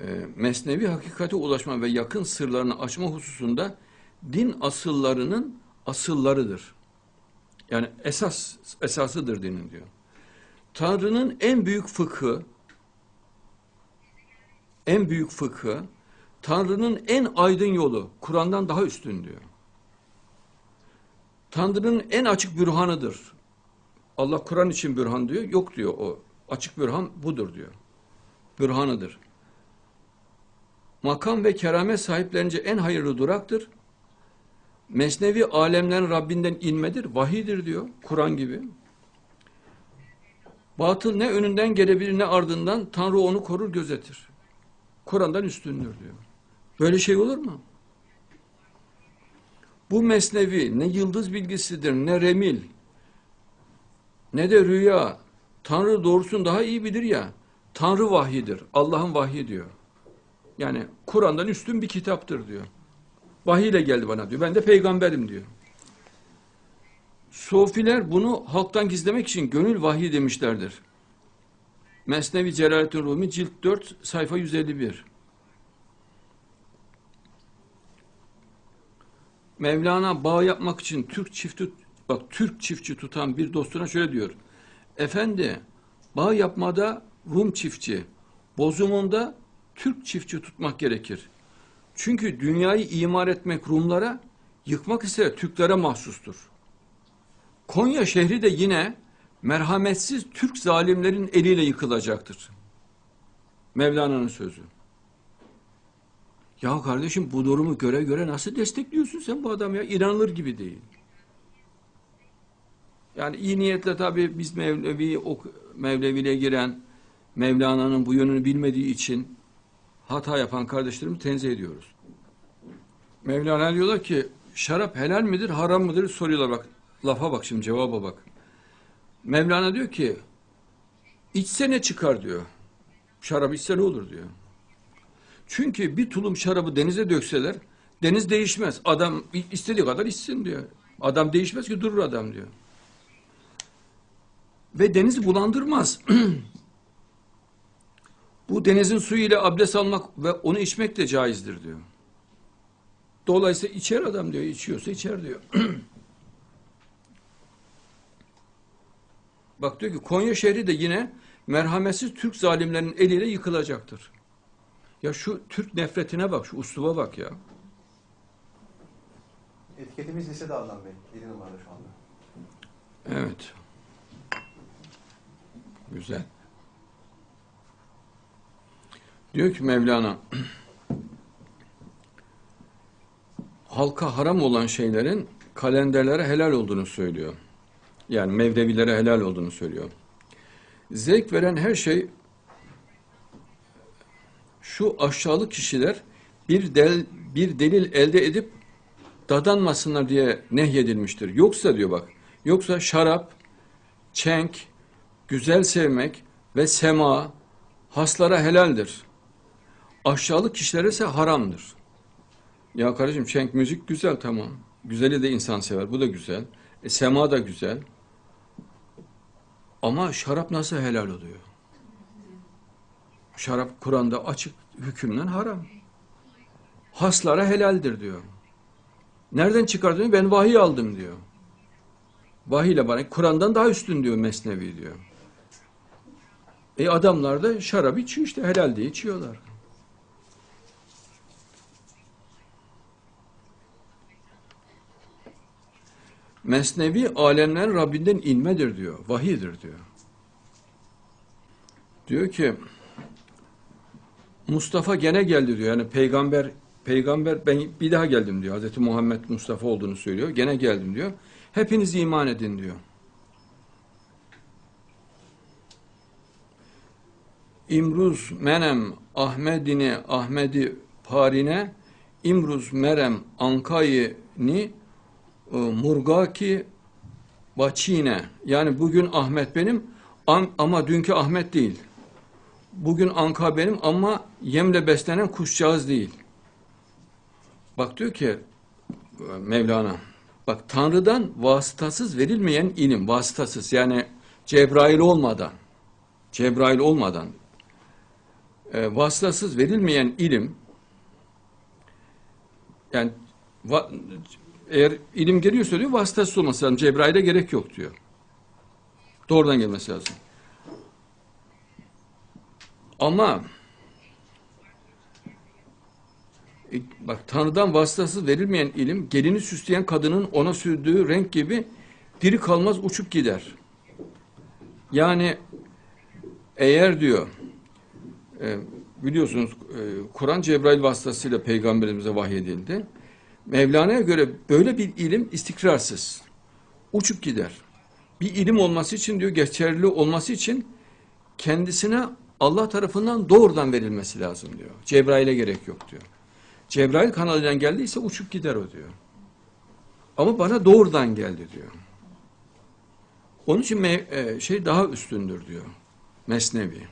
e, mesnevi hakikate ulaşma ve yakın sırlarını açma hususunda din asıllarının asıllarıdır. Yani esas esasıdır dinin diyor. Tanrı'nın en büyük fıkhı en büyük fıkhı Tanrı'nın en aydın yolu Kur'an'dan daha üstün diyor. Tanrı'nın en açık bürhanıdır. Allah Kur'an için bürhan diyor. Yok diyor o. Açık bürhan budur diyor. Bürhanıdır. Makam ve keramet sahiplerince en hayırlı duraktır. Mesnevi alemlerin Rabbinden inmedir, vahidir diyor. Kur'an gibi. Batıl ne önünden gelebilir ne ardından Tanrı onu korur gözetir. Kur'an'dan üstündür diyor. Böyle şey olur mu? Bu mesnevi ne yıldız bilgisidir ne remil ne de rüya. Tanrı doğrusunu daha iyi bilir ya. Tanrı vahyidir. Allah'ın vahyi diyor. Yani Kur'an'dan üstün bir kitaptır diyor. Vahiy ile geldi bana diyor. Ben de peygamberim diyor. Sofiler bunu halktan gizlemek için gönül vahyi demişlerdir. Mesnevi Celaleddin Rumi cilt 4 sayfa 151. Mevlana bağ yapmak için Türk çifti bak Türk çiftçi tutan bir dostuna şöyle diyor. Efendi bağ yapmada Rum çiftçi, bozumunda Türk çiftçi tutmak gerekir. Çünkü dünyayı imar etmek Rumlara, yıkmak ise Türklere mahsustur. Konya şehri de yine merhametsiz Türk zalimlerin eliyle yıkılacaktır. Mevlana'nın sözü. Ya kardeşim bu durumu göre göre nasıl destekliyorsun sen bu adam ya? İnanılır gibi değil. Yani iyi niyetle tabii biz Mevlevi, ok, Mevleviliğe giren Mevlana'nın bu yönünü bilmediği için hata yapan kardeşlerimi tenzih ediyoruz. Mevlana diyorlar ki şarap helal midir, haram mıdır soruyorlar bak. Lafa bak şimdi cevaba bak. Mevlana diyor ki içse ne çıkar diyor. Şarap içse ne olur diyor. Çünkü bir tulum şarabı denize dökseler deniz değişmez. Adam istediği kadar içsin diyor. Adam değişmez ki durur adam diyor. Ve denizi bulandırmaz. Bu denizin suyu ile abdest almak ve onu içmek de caizdir diyor. Dolayısıyla içer adam diyor. içiyorsa içer diyor. Bak diyor ki Konya şehri de yine merhametsiz Türk zalimlerinin eliyle yıkılacaktır. Ya şu Türk nefretine bak, şu usluba bak ya. Etiketimiz lisede Adnan Bey. 7 numarada şu anda. Evet. Güzel. Diyor ki Mevlana, halka haram olan şeylerin kalenderlere helal olduğunu söylüyor. Yani mevlevilere helal olduğunu söylüyor. Zevk veren her şey şu aşağılık kişiler bir del, bir delil elde edip dadanmasınlar diye nehyedilmiştir. Yoksa diyor bak, yoksa şarap, çenk, güzel sevmek ve sema haslara helaldir. Aşağılık kişilere ise haramdır. Ya kardeşim çenk müzik güzel tamam. Güzeli de insan sever. Bu da güzel. E, sema da güzel. Ama şarap nasıl helal oluyor? Şarap Kur'an'da açık hükümden haram. Haslara helaldir diyor. Nereden çıkardın? Ben vahiy aldım diyor. Vahiy ile bana Kur'an'dan daha üstün diyor Mesnevi diyor. E adamlar da şarap içiyor işte helal diye içiyorlar. Mesnevi alemlerin Rabbinden inmedir diyor. Vahidir diyor. Diyor ki Mustafa gene geldi diyor. Yani peygamber peygamber ben bir daha geldim diyor. Hazreti Muhammed Mustafa olduğunu söylüyor. Gene geldim diyor. Hepiniz iman edin diyor. İmruz menem Ahmedini Ahmedi parine İmruz merem Ankayini Murgaki Baçine. Yani bugün Ahmet benim am- ama dünkü Ahmet değil. Bugün Anka benim ama yemle beslenen kuşcağız değil. Bak diyor ki Mevlana. Bak Tanrı'dan vasıtasız verilmeyen ilim, vasıtasız yani Cebrail olmadan, Cebrail olmadan e, vasıtasız verilmeyen ilim yani va- eğer ilim geliyorsa diyor vasıtasız olması lazım. Cebrail'e gerek yok diyor. Doğrudan gelmesi lazım. Ama e, bak Tanrı'dan vasıtasız verilmeyen ilim gelini süsleyen kadının ona sürdüğü renk gibi diri kalmaz uçup gider. Yani eğer diyor e, biliyorsunuz e, Kur'an Cebrail vasıtasıyla peygamberimize vahyedildi. Mevlana'ya göre böyle bir ilim istikrarsız. Uçup gider. Bir ilim olması için diyor geçerli olması için kendisine Allah tarafından doğrudan verilmesi lazım diyor. Cebrail'e gerek yok diyor. Cebrail kanalıyla geldiyse uçup gider o diyor. Ama bana doğrudan geldi diyor. Onun için e, şey daha üstündür diyor. Mesnevi.